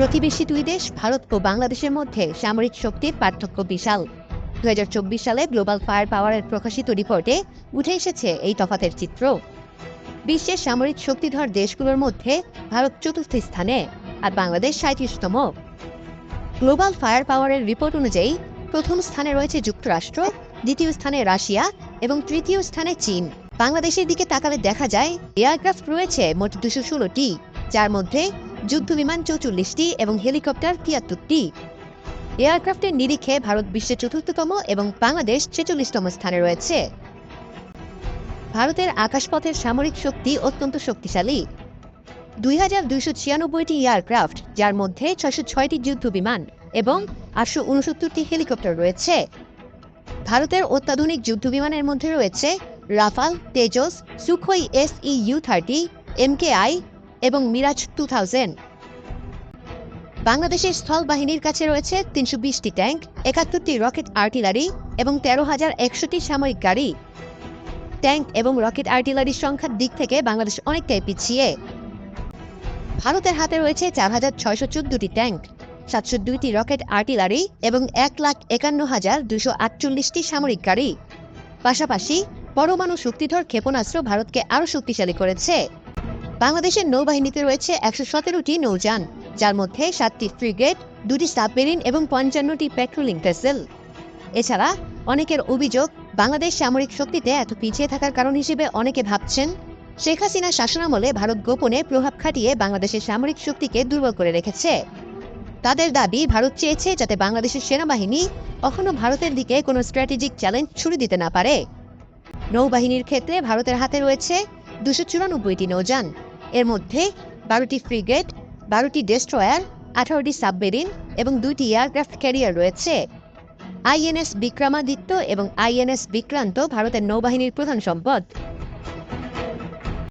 প্রতিবেশী দুই দেশ, ভারত ও বাংলাদেশের মধ্যে সামরিক শক্তির পার্থক্য বিশাল। দুহাজার চব্বিশ সালে গ্লোবাল ফায়ার পাওয়ারের প্রকাশিত রিপোর্টে উঠে এসেছে এই তফাতের চিত্র। বিশ্বের সামরিক শক্তিধর দেশগুলোর মধ্যে ভারত চতুর্থ স্থানে, আর বাংলাদেশ সাঁত্রিশতম গ্লোবাল ফায়ার পাওয়ারের রিপোর্ট অনুযায়ী, প্রথম স্থানে রয়েছে যুক্তরাষ্ট্র, দ্বিতীয় স্থানে রাশিয়া এবং তৃতীয় স্থানে চীন। বাংলাদেশের দিকে তাকালে দেখা যায়, এয়ারক্রাফট রয়েছে মোট দুশো ষোলোটি, যার মধ্যে যুদ্ধবিমান চৌচল্লিশটি এবং হেলিকপ্টার তিয়াত্তরটি। এয়ারক্রাফটের নিরিখে ভারত বিশ্বের চতুর্থতম এবং বাংলাদেশ ছেচল্লিশতম স্থানে রয়েছে। ভারতের আকাশপথের সামরিক শক্তি অত্যন্ত শক্তিশালী। দুই হাজার দুইশো ছিয়ানব্বইটি এয়ারক্রাফট, যার মধ্যে ছয়শো ছয়টি যুদ্ধবিমান এবং আটশো উনসত্তরটি হেলিকপ্টার রয়েছে। ভারতের অত্যাধুনিক যুদ্ধবিমানের মধ্যে রয়েছে Rafale, Tejas, Sukhoi S U thirty MKI এবং মিরাজ টু থাউজেন্ড বাংলাদেশের স্থল বাহিনীর কাছে রয়েছে তিনশো বিশটি ট্যাঙ্ক, একাত্তরটি রকেট আর্টিলারি এবং তেরো হাজার একশোটি সামরিক গাড়ি। ট্যাঙ্ক এবং রকেট আর্টিলারির সংখ্যার দিক থেকে বাংলাদেশ অনেকটাই পিছিয়ে। ভারতের হাতে রয়েছে চার হাজার ছয়শো চোদ্দটি ট্যাঙ্ক, সাতশো দুইটি রকেট আর্টিলারি এবং এক লাখ একান্ন হাজার দুশো আটচল্লিশটি সামরিক গাড়ি। পাশাপাশি পরমাণু শক্তিধর ক্ষেপণাস্ত্র ভারতকে আরও শক্তিশালী করেছে। বাংলাদেশের নৌবাহিনীতে রয়েছে একশো সতেরোটি নৌযান, যার মধ্যে সাতটি ফ্রিগেট, দুটি সাবমেরিন এবং পঞ্চান্নটি পেট্রোলিং ভেসেল। এছাড়া অনেকের অভিযোগ, বাংলাদেশ সামরিক শক্তিতে এত পিছিয়ে থাকার কারণ হিসেবে অনেকে ভাবছেন, শেখ হাসিনা শাসনামলে ভারত গোপনে প্রভাব খাটিয়ে বাংলাদেশের সামরিক শক্তিকে দুর্বল করে রেখেছে। তাদের দাবি, ভারত চেয়েছে যাতে বাংলাদেশের সেনাবাহিনী কখনো ভারতের দিকে কোনো স্ট্র্যাটেজিক চ্যালেঞ্জ ছুড়ে দিতে না পারে। নৌবাহিনীর ক্ষেত্রে ভারতের হাতে রয়েছে দুশো চুরানব্বইটি নৌযান এর মধ্যে বারোটি ফ্রিগেট, বারোটি ডেস্ট্রয়ার, আঠারোটি সাবমেরিন এবং দুইটি এয়ারক্রাফট ক্যারিয়ার রয়েছে। আইএনএস বিক্রমাদিত্য এবং আইএনএস বিক্রান্ত ভারতের নৌবাহিনীর প্রধান সম্পদ।